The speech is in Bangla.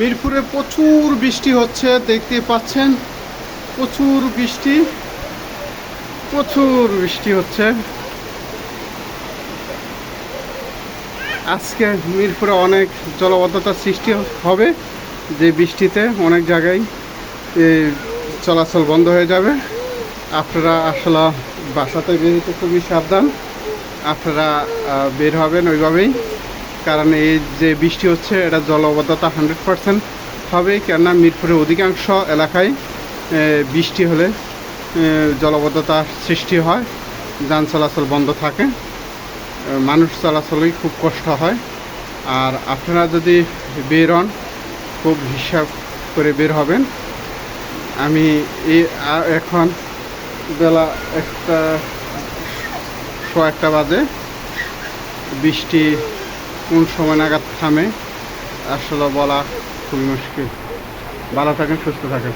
মিরপুরে প্রচুর বৃষ্টি হচ্ছে, দেখতে পাচ্ছেন? প্রচুর বৃষ্টি প্রচুর বৃষ্টি হচ্ছে। আজকে মিরপুরে অনেক জলবদ্ধতার সৃষ্টি হবে, যে বৃষ্টিতে অনেক জায়গায় চলাচল বন্ধ হয়ে যাবে। আপনারা আসলে বাসাতে বেরোতে খুবই সাবধান। আপনারা বের হবেন ওইভাবেই। কারণ এই যে বৃষ্টি হচ্ছে, এটা জলবদ্ধতা হান্ড্রেড পারসেন্ট হবে, কেননা মিরপুরের অধিকাংশ এলাকায় বৃষ্টি হলে জলবদ্ধতার সৃষ্টি হয়, যান চলাচল বন্ধ থাকে মানুষ চলাচলেই খুব কষ্ট হয়। আর আপনারা যদি বের হন, খুব হিসাব করে বের হবেন। আমি এখন বেলা একটা, শো, একটা বাজে। বৃষ্টি কোন সময় নাগাদ থামে আসলে বলা খুবই মুশকিল। ভালো থাকেন সুস্থ থাকেন।